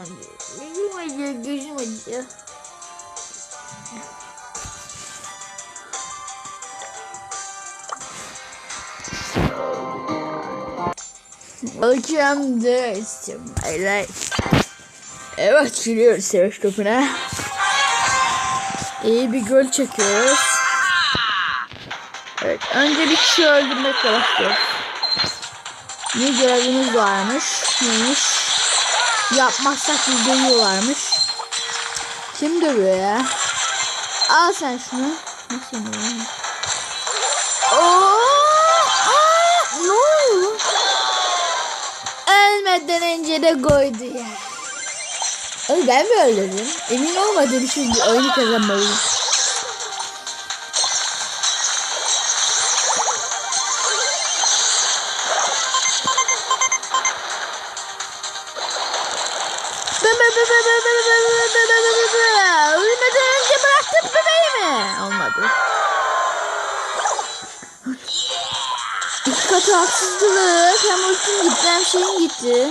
Gözüm acıyor, gözüm acıyor. Welcome to my life. Evet giriyoruz savaş topuna. İyi bir gol çekiyoruz. Evet önce bir kişi öldürmekle başlıyoruz. Ne görevimiz varmış? Neymiş? Yapmazsak biz dövüyorlarmış. Kim dövüyor ya? Al sen şunu. Nasıl yani? Oo! Ne oldu? Ölmeden önce de koydu ya. Ay ben mi öldürdüm? Emin olmadığım için oyunu kazanmalıyım. Ölmeden önce bıraktım bebeğimi. Olmadı. İki katı haksızlık. Hem ultim gitti hem şeyim gitti.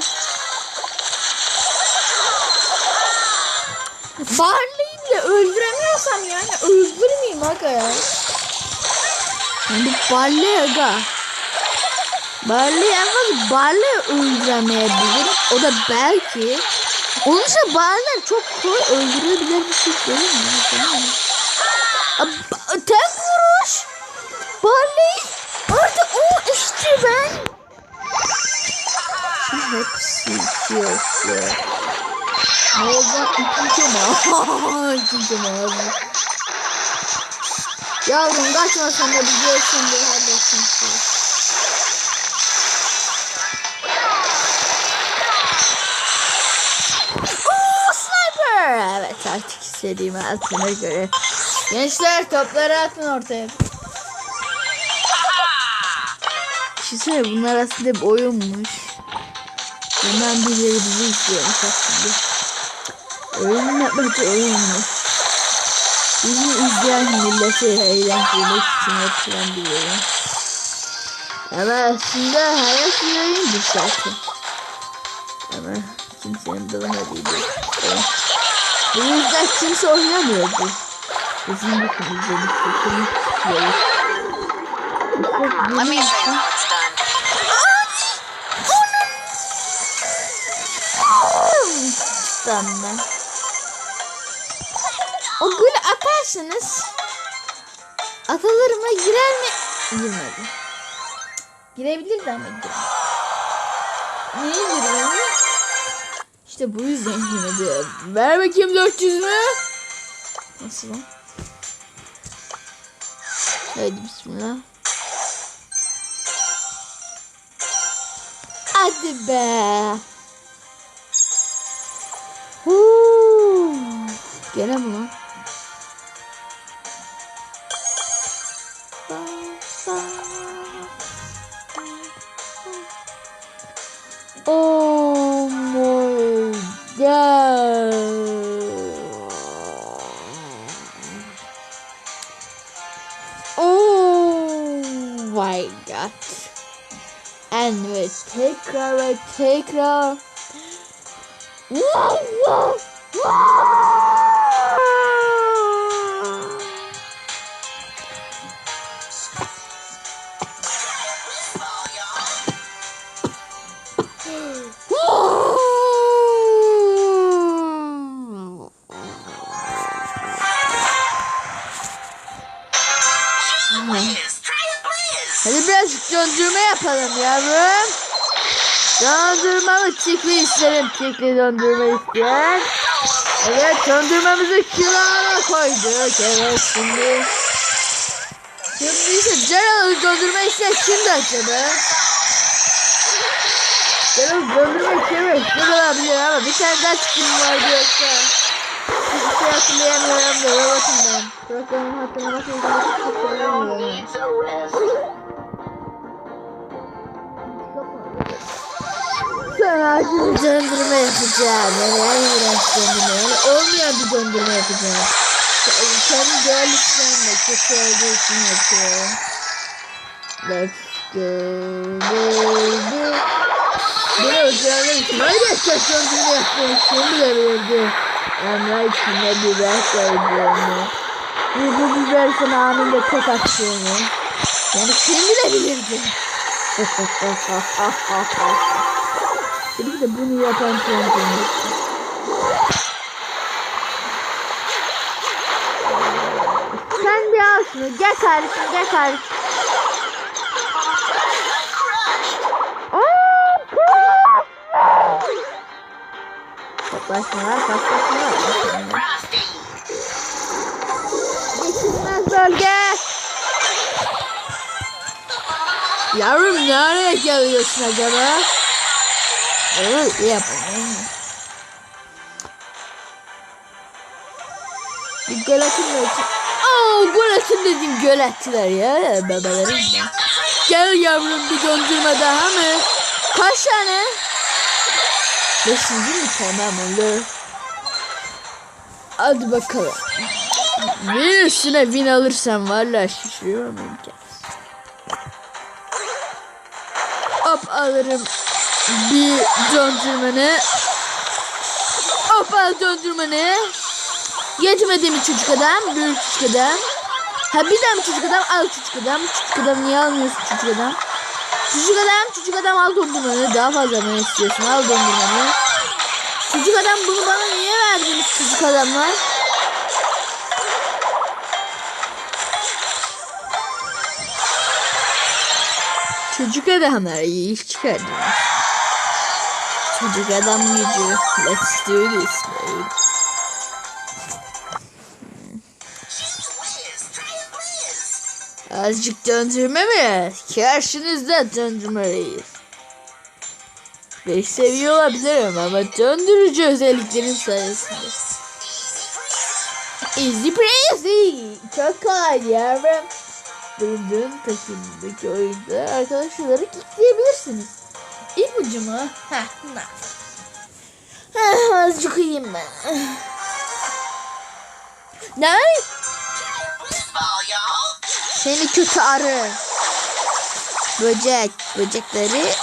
Barley'i bile öldüremiyorsam yani öldürmeyeyim aga ya. Bu Barley aga. Barley en fazla Barley öldüremeyebilirim. O da belki. Onun için Barley çok kolay öldürebilir bir şey değil mi? Tek vuruş. Barley. Artık o işte ben. Hepsi yok ya. Ne olacak? İkinci mi? İkinci mi? Yavrum kaçma sen de biliyorsun diye halletsin. Oo istediğimi altına göre. Gençler topları atın ortaya. Düşünsene bunlar aslında bir oyunmuş. Bundan birileri bizi izliyormuş aslında. Oyun yapmak oyunmuş. Bizi izleyen milleti eğlendirmek için yapılan bir oyun. Ama aslında hayat bir oyundur zaten. Ama kimsenin bilmediği bir oyun. Bu yüzden kimse oynamıyordu. Bizim kötü yok. Let me show you how it's done. Tamam. O gülü atarsınız. Atılır mı girer mi? Girmedi. Girebilir de ama girmedi. Niye girmedi? İşte bu yüzden girmedi. Ver bakayım 400 mü? Nasıl lan? Haydi bismillah. Hadi be. Huu. Gene mi lan? my god. And we take her, we take her. Whoa, whoa, whoa! Döndürme yapalım yavrum. Döndürmemi çikli isterim. Çikli döndürme isteyen. Evet döndürmemizi kilana koyduk. Evet şimdi. Şimdi ise Gerald döndürme isteyen kimdi acaba? Gerald döndürme kimi? Ne olabilir ama bir tane daha çıkım vardı yoksa. Hiçbir şey hatırlayamıyorum da robotum ben. Programın hatırlamak için çok hatırlamıyorum. Sana döndürme yapacağım. İğrenç döndürme. Yani olmayan bir döndürme yapacağım. Kendi değerli sistemle kötü olduğu için yapıyorum. Let's go baby. Beni öldürenler için öyle şaşırdığını yapmayı kim bilebilirdi. Emre içinde biber koyduğunu. Bu biber sana anında tek attığını. Yani kim bilebilirdi. Tabii de bunu yapan kendini. Sen bir al şunu. Gel kardeşim gel kardeşim. Toplaşmalar, toplaşmalar. Geçilmez bölge. Yavrum nereye geliyorsun acaba? Evet, yapalım. Bir gol atın da. Aa, gol atın dedim gol attılar ya babalarım. Gel yavrum bir dondurma daha mı? Kaç tane? Beşinci mi tamam olur. Hadi bakalım. Bir üstüne win alırsam valla şişiriyorum imkansız. Hop alırım bir döndürmeni. Hop al döndürmeni. Yetmedi çocuk adam? Bir çocuk adam. Ha bir mı çocuk adam? Al çocuk adam. Çocuk adam niye almıyorsun çocuk adam? Çocuk adam, çocuk adam al dondurmanı. Daha fazla mı istiyorsun? Al dondurmanı. Çocuk adam bunu bana niye verdiniz çocuk adamlar? Çocuk adamlar iyi iş çıkardınız. Çocuk adam gücü. Let's do this babe. Azıcık döndürme mi? Karşınızda döndürmeliyiz. Beş seviye olabilirim ama döndürücü özelliklerin sayesinde. Easy breezy. Çok kolay yavrum. Bulunduğun takımdaki oyunda arkadaşları kilitleyebilirsiniz. İpucu mu? Heh, ne? Heh, azıcık uyuyayım ben. Ne? Seni kötü arı. Böcek. Böcekleri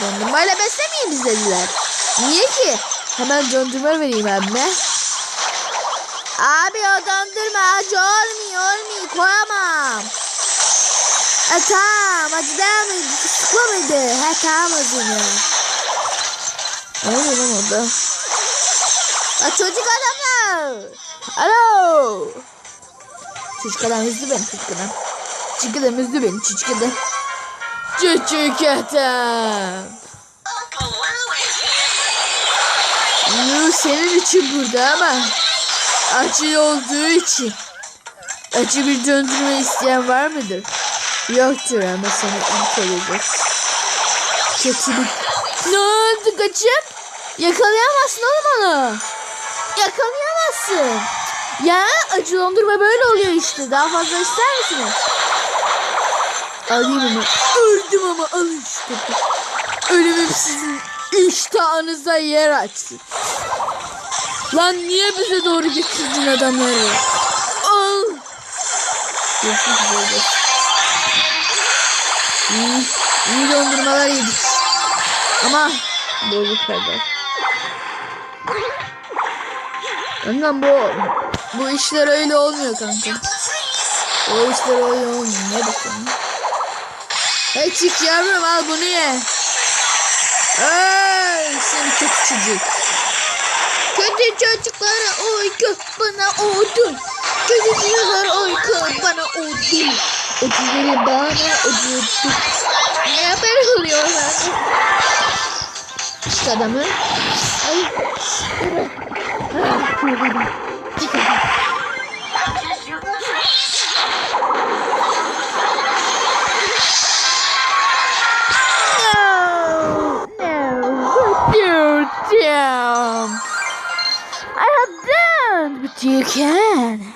dondurmayla beslemeyin dediler. Niye ki? Hemen dondurma vereyim abime. Abi o dondurma acı olmuyor olmuyor koyamam. E tamam acıdan mıydı? Sıkma mıydı? He tamam zaman. Ne oluyor lan orada? Ha, çocuk adamlar. Alo. Çocuk adam hızlı benim çocuk adam. Çocuk adam hızlı benim çocuk adam. Çocuk adam. Yu senin için burada ama acı olduğu için. Acı bir döndürme isteyen var mıdır? Yoktur ama seni ilk olacak. Kötülük. Ne oldu kaçıp? Yakalayamazsın oğlum onu. Yakalayamazsın. Ya acı dondurma böyle oluyor işte. Daha fazla ister misiniz? Alayım ama. Öldüm ama alın işte. Ölümüm sizin iştahınıza yer açsın. Lan niye bize doğru getirdin adamları? Al. Görüşmek üzere. İyi, iyi dondurmalar yedik. Ama bozuk kadar. Kankam bu bu işler öyle olmuyor kanka. O işler öyle olmuyor. Ne bakalım. Hey çık yavrum al bunu ye. Ay seni kötü çocuk. Kötü çocuklara uyku bana odun. Kötü çocuklara uyku bana odun. Ödülleri bana ödüldü. Ne haber oluyor lan? İşte adamı. Ay. put you down. I have done, but you can.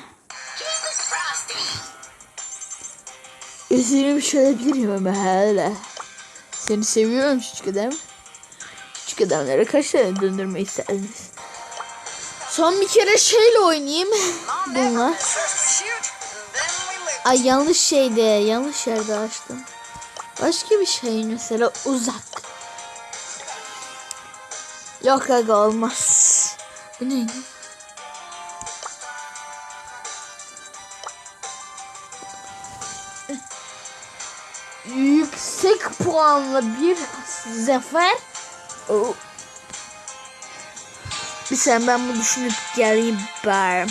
Üzerimi şöyle ama hala. Seni seviyorum küçük adam. Küçük adamlara kaç tane döndürme isterdiniz? Son bir kere şeyle oynayayım. Bununla. Ay yanlış şeyde, yanlış yerde açtım. Başka bir şey mesela uzak. Yok aga olmaz. Bu ne? Puanla bir zafer. Oh. Bir sen ben bunu düşünüp geleyim bari.